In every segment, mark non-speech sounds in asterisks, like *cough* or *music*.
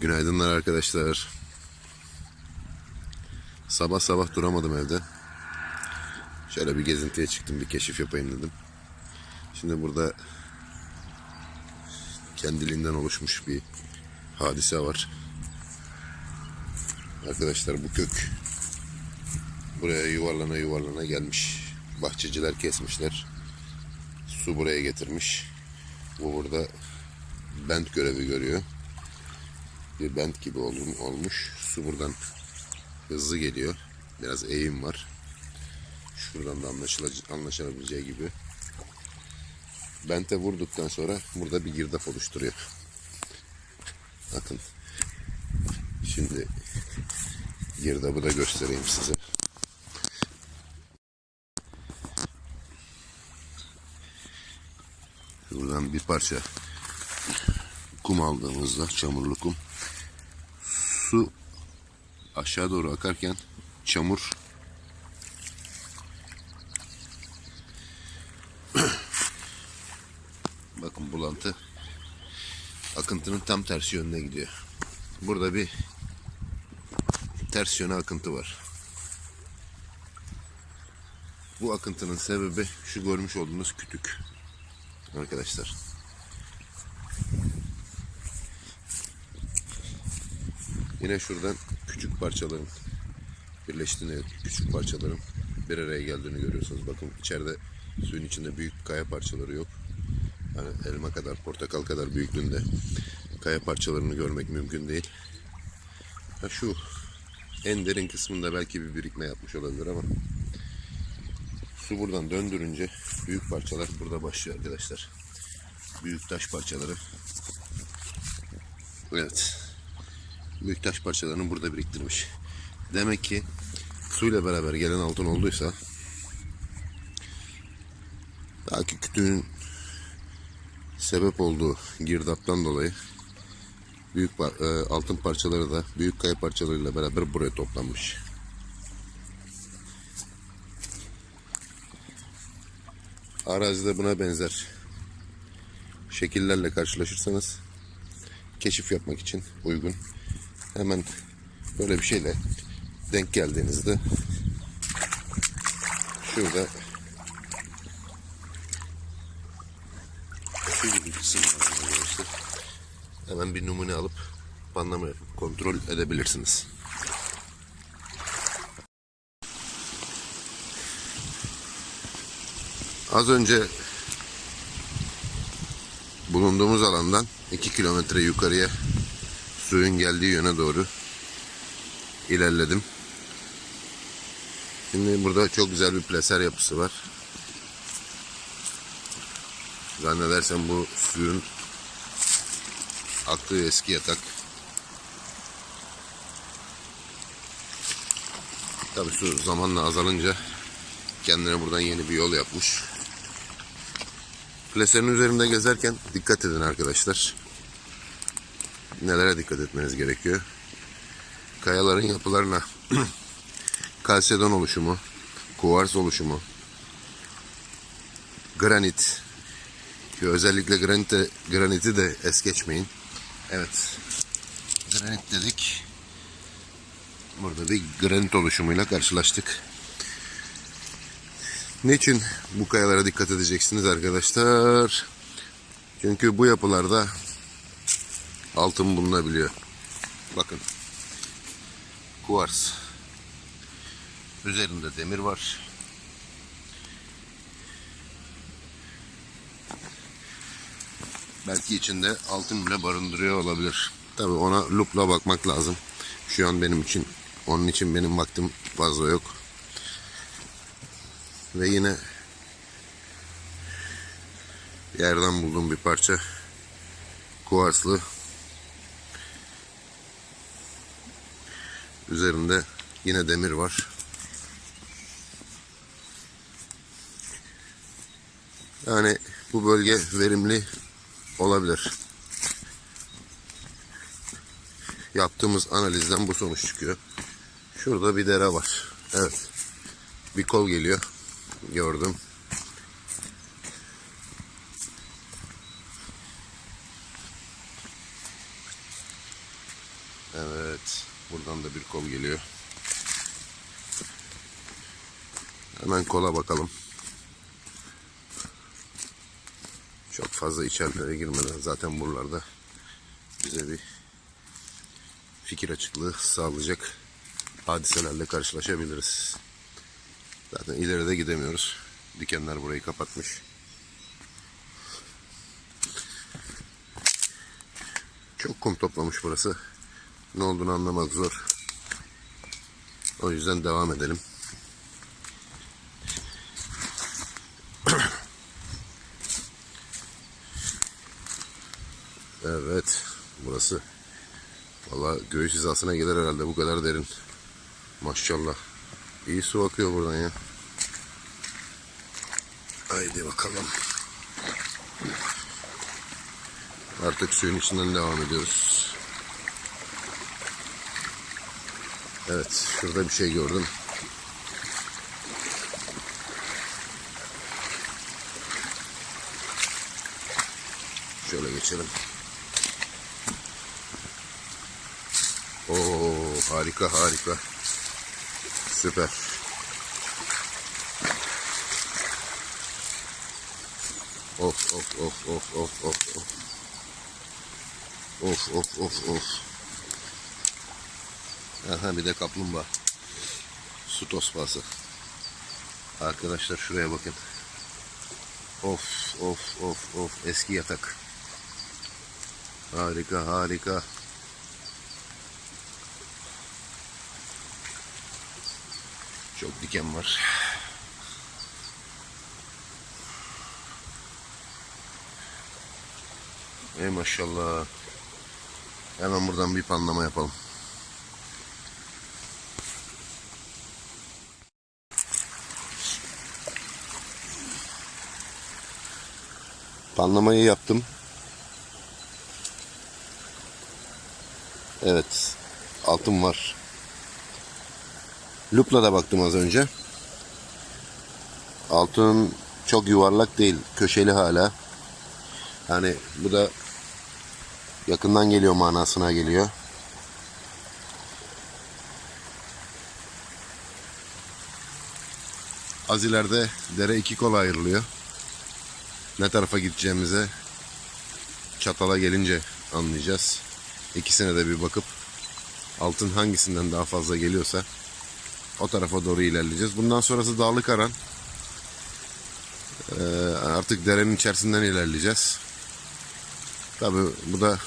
Günaydınlar arkadaşlar. Sabah sabah duramadım evde. Şöyle bir gezintiye çıktım, bir keşif yapayım dedim. Şimdi burada kendiliğinden oluşmuş bir hadise var. Arkadaşlar bu kök buraya yuvarlana yuvarlana gelmiş. Bahçeciler kesmişler. Su buraya getirmiş. Bu burada bent görevi görüyor. Bir bent gibi ol- olmuş. Su buradan hızlı geliyor. Biraz eğim var. Şuradan da anlaşılabileceği gibi. Bente vurduktan sonra burada bir girdap oluşturuyor. Bakın. Şimdi girdabı da göstereyim size. Buradan bir parça kum aldığımızda çamurlu kum su aşağı doğru akarken çamur *clears throat* bakın bulantı akıntının tam tersi yönüne gidiyor. Burada bir ters yöne akıntı var. Bu akıntının sebebi şu görmüş olduğunuz kütük arkadaşlar. Yine şuradan küçük parçaların birleştiğini, küçük parçaların bir araya geldiğini görüyorsunuz. Bakın içeride suyun içinde büyük kaya parçaları yok. Yani elma kadar, portakal kadar büyüklüğünde kaya parçalarını görmek mümkün değil. Ha şu en derin kısmında belki bir birikme yapmış olabilir ama su buradan döndürünce büyük parçalar burada başlıyor arkadaşlar. Büyük taş parçaları. Evet. Büyük taş parçalarını burada biriktirmiş. Demek ki suyla beraber gelen altın olduysa belki kütüğün sebep olduğu girdaptan dolayı büyük e, altın parçaları da büyük kaya parçalarıyla beraber buraya toplanmış. Arazide buna benzer şekillerle karşılaşırsanız keşif yapmak için uygun. Hemen böyle bir şeyle denk geldiğinizde şurada. Hemen bir numune alıp panlama yapıp kontrol edebilirsiniz. Az önce bulunduğumuz alandan 2 kilometre yukarıya suyun geldiği yöne doğru ilerledim. Şimdi burada çok güzel bir plaser yapısı var. Zannedersem bu suyun aktığı eski yatak. Tabii su zamanla azalınca kendine buradan yeni bir yol yapmış. Plaserin üzerinde gezerken dikkat edin arkadaşlar. Nelere dikkat etmeniz gerekiyor? Kayaların yapılarına *clears throat* kalsedon oluşumu, kuvars oluşumu, granit ki özellikle granite, graniti de es geçmeyin. Evet. Granit dedik. Burada bir granit oluşumuyla karşılaştık. Niçin bu kayalara dikkat edeceksiniz arkadaşlar? Çünkü bu yapılarda altın bulunabiliyor. Bakın. Kuvars. Üzerinde demir var. Belki içinde altın bile barındırıyor olabilir. Tabi ona lupla bakmak lazım. Şu an benim için, onun için benim vaktim fazla yok. Ve yine yerden bulduğum bir parça kuvarslı üzerinde yine demir var. Yani bu bölge verimli olabilir. Yaptığımız analizden bu sonuç çıkıyor. Şurada bir dere var. Evet. Bir kol geliyor. Gördüm. Evet. Buradan da bir kol geliyor. Hemen kola bakalım. Çok fazla içerilere girmeden zaten buralarda bize bir fikir açıklığı sağlayacak hadiselerle karşılaşabiliriz. Zaten ileride gidemiyoruz. Dikenler burayı kapatmış. Çok kum toplamış burası. Ne olduğunu anlamak zor. O yüzden devam edelim. *clears throat* Evet. Burası Valla göğüs hizasına gelir herhalde bu kadar derin. Maşallah. İyi su akıyor buradan ya. Haydi bakalım. Artık suyun içinden devam ediyoruz. Evet, şurada bir şey gördüm. Şöyle geçelim. Oo, harika harika. Süper. Of of of of of of of. Of of of of. Aha bir de kaplumbağa. Su tospası. Arkadaşlar şuraya bakın. Of of of of eski yatak. Harika harika. Çok diken var. Ey maşallah. Hemen buradan bir panlama yapalım. Panlamayı yaptım. Evet. Altın var. Lupla da baktım az önce. Altın çok yuvarlak değil. Köşeli hala. Hani bu da yakından geliyor manasına geliyor. Az ileride dere iki kola ayrılıyor. Ne tarafa gideceğimize çatala gelince anlayacağız. İkisine de bir bakıp altın hangisinden daha fazla geliyorsa o tarafa doğru ilerleyeceğiz. Bundan sonrası dağlık aran. Ee, artık derenin içerisinden ilerleyeceğiz. Tabi bu da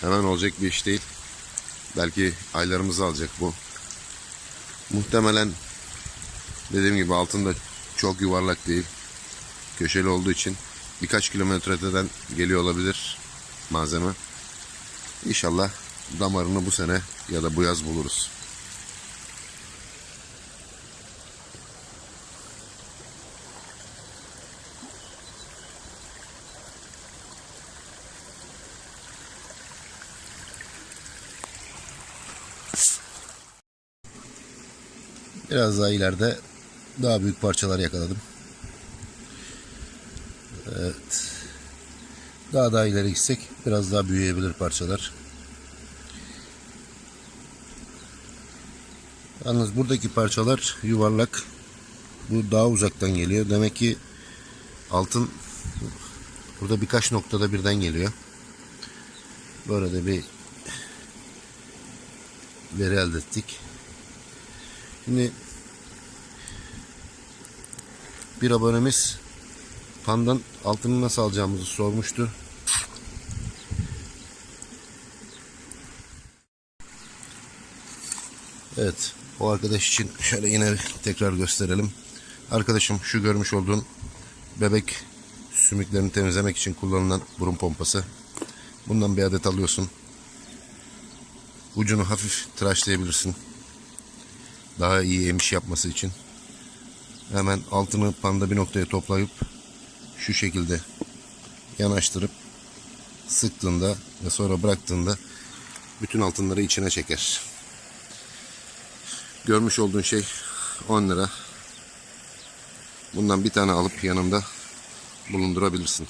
hemen olacak bir iş değil. Belki aylarımızı alacak bu. Muhtemelen dediğim gibi altında çok yuvarlak değil. Köşeli olduğu için birkaç kilometre öteden geliyor olabilir malzeme. İnşallah damarını bu sene ya da bu yaz buluruz. Biraz daha ileride daha büyük parçalar yakaladım. Daha daha ileri gitsek biraz daha büyüyebilir parçalar. Yalnız buradaki parçalar yuvarlak. Bu daha uzaktan geliyor. Demek ki altın burada birkaç noktada birden geliyor. Böyle de bir veri elde ettik. Şimdi bir abonemiz pandan altını nasıl alacağımızı sormuştu. Evet. O arkadaş için şöyle yine tekrar gösterelim. Arkadaşım şu görmüş olduğun bebek sümüklerini temizlemek için kullanılan burun pompası. Bundan bir adet alıyorsun. Ucunu hafif tıraşlayabilirsin. Daha iyi emiş yapması için. Hemen altını panda bir noktaya toplayıp şu şekilde yanaştırıp sıktığında ve sonra bıraktığında bütün altınları içine çeker. Görmüş olduğun şey 10 lira. Bundan bir tane alıp yanında bulundurabilirsin.